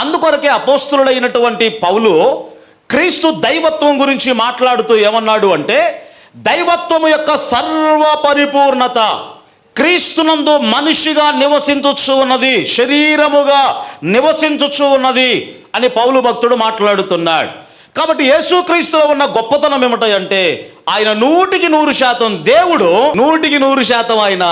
అందుకొరకే అపోస్తులుడైనటువంటి పౌలు క్రీస్తు దైవత్వం గురించి మాట్లాడుతూ ఏమన్నాడు అంటే దైవత్వము యొక్క సర్వ పరిపూర్ణత క్రీస్తునందు మనిషిగా నివసించుచు ఉన్నది శరీరముగా నివసించుచు ఉన్నది అని పౌలు భక్తుడు మాట్లాడుతున్నాడు. కాబట్టి యేసుక్రీస్తులో ఉన్న గొప్పతనం ఏమిటంటే ఆయన నూటికి నూరు శాతం దేవుడు నూటికి నూరు శాతం ఆయన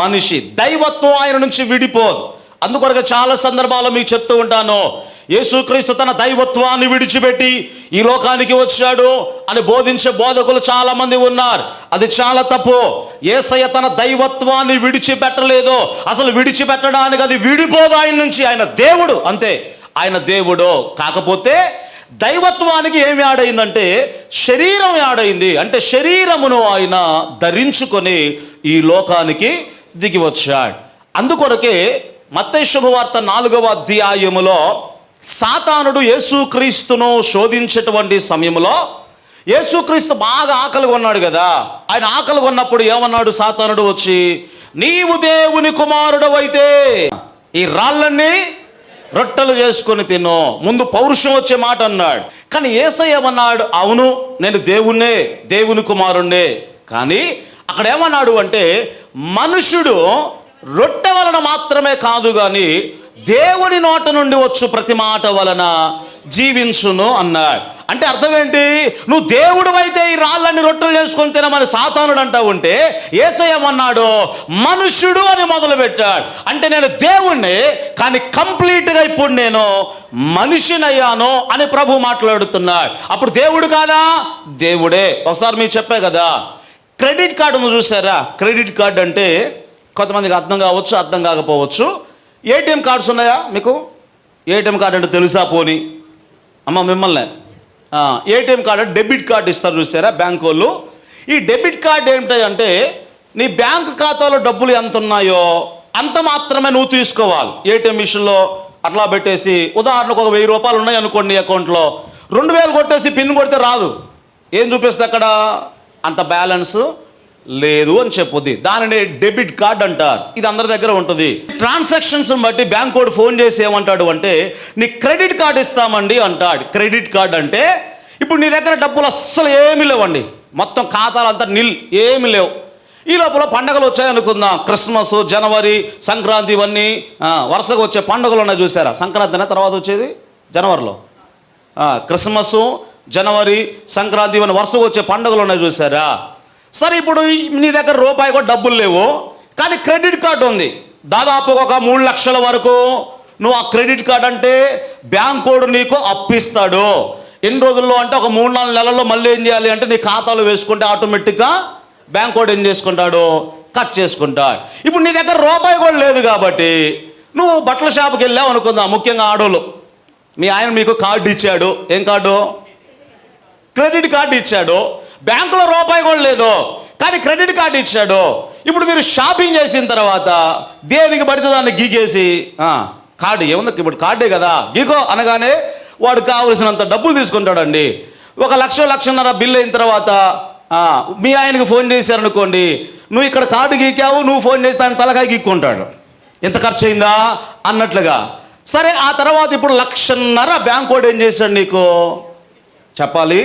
మనిషి. దైవత్వం ఆయన నుంచి విడిపోదు. అందుకొరకు చాలా సందర్భాల్లో మీకు చెప్తూ ఉంటాను. యేసుక్రీస్తు తన దైవత్వాన్ని విడిచిపెట్టి ఈ లోకానికి వచ్చాడు అని బోధించే బోధకులు చాలా మంది ఉన్నారు. అది చాలా తప్పు. ఏసయ్య తన దైవత్వాన్ని విడిచిపెట్టలేదు అసలు విడిచిపెట్టడానికి అది విడిపోదు ఆయన నుంచి. ఆయన దేవుడు అంతే. ఆయన దేవుడు కాకపోతే దైవత్వానికి ఏమి యాడైందంటే శరీరం యాడైంది. అంటే శరీరమును ఆయన ధరించుకొని ఈ లోకానికి దిగి వచ్చాడు. అందుకొరకే మత్తయి శుభవార్త నాలుగవ అధ్యాయములో సాతానుడు యేసుక్రీస్తును శోధించేటువంటి సమయంలో యేసుక్రీస్తు బాగా ఆకలి కొన్నాడు కదా. ఆయన ఆకలి కొన్నప్పుడు ఏమన్నాడు సాతానుడు వచ్చి నీవు దేవుని కుమారుడు అయితే ఈ రాళ్ళన్నీ రొట్టెలు చేసుకొని తిను. ముందు పౌరుషం వచ్చే మాట అన్నాడు. కానీ ఏసయ్య ఏమన్నాడు అవును నేను దేవుణ్ణే దేవుని కుమారుణ్ణే. కానీ అక్కడ ఏమన్నాడు అంటే మనుషుడు రొట్టె వలన మాత్రమే కాదు కానీ దేవుని నోట నుండి వచ్చు ప్రతి మాట వలన జీవించును అన్నాడు. అంటే అర్థం ఏంటి నువ్వు దేవుడు అయితే ఈ రాళ్ళని రొట్టెలు చేసుకొని తినమని సాతానుడు అంటా ఉంటే ఏసయ్యమన్నాడు మనుష్యుడు అని మొదలు పెట్టాడు అంటే నేను దేవుణ్ణి కానీ కంప్లీట్గా ఇప్పుడు నేను మనిషినయ్యాను అని ప్రభు మాట్లాడుతున్నాడు. అప్పుడు దేవుడు కాదా? దేవుడే. ఒకసారి మీరు చెప్పే కదా. క్రెడిట్ కార్డు చూసారా? క్రెడిట్ కార్డు అంటే కొంతమందికి అర్థం కావచ్చు అర్థం కాకపోవచ్చు. ఏటీఎం కార్డ్స్ ఉన్నాయా మీకు? ఏటీఎం కార్డు అంటే తెలుసా పోని? అమ్మ మిమ్మల్ని. ఏటీఎం కార్డు డెబిట్ కార్డు ఇస్తారు చూసారా బ్యాంక్ వాళ్ళు ఈ డెబిట్ కార్డు ఏమిటంటే నీ బ్యాంక్ ఖాతాలో డబ్బులు ఎంత ఉన్నాయో అంత మాత్రమే నువ్వు తీసుకోవాలి. ఏటీఎం మిషన్లో అట్లా పెట్టేసి ఉదాహరణకు ఒక వెయ్యి రూపాయలు ఉన్నాయి అనుకోండి నీ అకౌంట్లో. రెండు వేలు కొట్టేసి పిన్ కొడితే రాదు. ఏం చూపిస్తే అక్కడ? అంత బ్యాలెన్స్. లేదు అని చెప్పొద్ది. దానిని డెబిట్ కార్డ్ అంటారు. ఇది అందరి దగ్గర ఉంటుంది. ట్రాన్సాక్షన్స్ బట్టి బ్యాంక్ కోడ్ ఫోన్ చేసి ఏమంటాడు అంటే నీ క్రెడిట్ కార్డ్ ఇస్తామండి అంటాడు. క్రెడిట్ కార్డ్ అంటే ఇప్పుడు నీ దగ్గర డబ్బులు అస్సలు ఏమీ లేవండి. మొత్తం ఖాతాలు అంతా నిల్ ఏమీ లేవు. ఈ లోపల పండగలు వచ్చాయనుకుందాం క్రిస్మస్ జనవరి సంక్రాంతి ఇవన్నీ వరుసగా వచ్చే పండుగలు ఉన్నాయి చూసారా? సంక్రాంతినే తర్వాత వచ్చేది? జనవరిలో. క్రిస్మస్ జనవరి సంక్రాంతి ఇవన్నీ వరుసగా వచ్చే పండుగలు ఉన్నాయి చూసారా? సరే ఇప్పుడు నీ దగ్గర రూపాయి కూడా డబ్బులు లేవు. కానీ క్రెడిట్ కార్డు ఉంది. దాదాపు ఒక మూడు లక్షల వరకు నువ్వు ఆ క్రెడిట్ కార్డు అంటే బ్యాంకోడు నీకు అప్పిస్తాడు. ఎన్ని రోజుల్లో అంటే ఒక మూడు నాలుగు నెలల్లో మళ్ళీ ఏం చేయాలి అంటే నీ ఖాతాలో వేసుకుంటే ఆటోమేటిక్గా బ్యాంక్ ఏం చేసుకుంటాడు? కట్ చేసుకుంటాడు. ఇప్పుడు నీ దగ్గర రూపాయి కూడా లేదు కాబట్టి నువ్వు బట్టల షాప్కి వెళ్ళావు అనుకుందాం ముఖ్యంగా ఆడోళ్ళు. మీ ఆయన మీకు కార్డు ఇచ్చాడు. ఏం కార్డు? క్రెడిట్ కార్డు ఇచ్చాడు. బ్యాంకులో రూపాయి కూడా లేదు. కానీ క్రెడిట్ కార్డు ఇచ్చాడు. ఇప్పుడు మీరు షాపింగ్ చేసిన తర్వాత దేనికి పడితే దాన్ని గీకేసి కార్డు ఏముంది? ఇప్పుడు కార్డే కదా. గీకో అనగానే వాడు కావలసినంత డబ్బులు తీసుకుంటాడండి. ఒక లక్ష లక్షన్నర బిల్ అయిన తర్వాత మీ ఆయనకి ఫోన్ చేశారనుకోండి నువ్వు ఇక్కడ కార్డు గీకావు నువ్వు ఫోన్ చేస్తే ఆయన తలకాయ గీక్కుంటాడు. ఎంత ఖర్చు అయిందా అన్నట్లుగా. సరే ఆ తర్వాత ఇప్పుడు లక్షన్నర బ్యాంక్ వాడు ఏం చేశాడు నీకు? చెప్పాలి.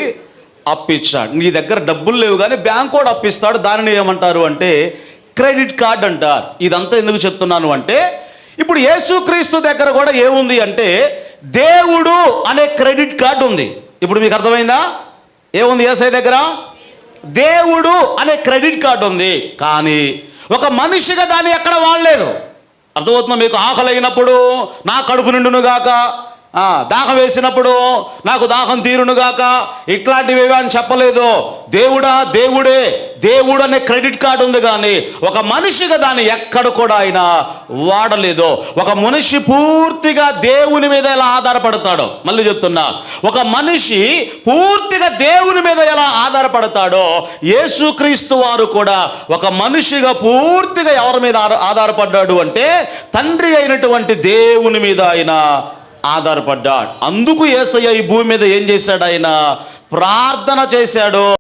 అప్పిచ్చాడు నీ దగ్గర డబ్బులు లేవు కానీ బ్యాంక్ కూడా అప్పిస్తాడు. దానిని ఏమంటారు అంటే క్రెడిట్ కార్డ్ అంటారు. ఇదంతా ఎందుకు చెప్తున్నాను అంటే ఇప్పుడు యేసుక్రీస్తు దగ్గర కూడా ఏముంది అంటే దేవుడు అనే క్రెడిట్ కార్డు ఉంది. ఇప్పుడు మీకు అర్థమైందా? ఏముంది ఏసై దగ్గర? దేవుడు అనే క్రెడిట్ కార్డు ఉంది. కానీ ఒక మనిషిగా దాన్ని ఎక్కడ వాడలేదు. అర్థమవుతుందా మీకు? ఆకలి అయినప్పుడు నా కడుపు నిండును గాక దాహం వేసినప్పుడు నాకు దాహం తీరును గాక ఇట్లాంటివి అని చెప్పలేదు. దేవుడా దేవుడే దేవుడు అనే క్రెడిట్ కార్డు ఉంది కానీ ఒక మనిషిగా దాన్ని ఎక్కడ కూడా ఆయన వాడలేదు. ఒక మనిషి పూర్తిగా దేవుని మీద ఎలా ఆధారపడతాడో మళ్ళీ చెప్తున్నా. ఒక మనిషి పూర్తిగా దేవుని మీద ఎలా ఆధారపడతాడో యేసుక్రీస్తు వారు కూడా ఒక మనిషిగా పూర్తిగా ఎవరి మీద ఆధారపడ్డాడు అంటే తండ్రి అయినటువంటి దేవుని మీద ఆయన ఆధారపడ్డాడు. అందుకు ఏసయ్య ఈ భూమి మీద ఏం చేశాడు ఆయన? ప్రార్థన చేశాడు.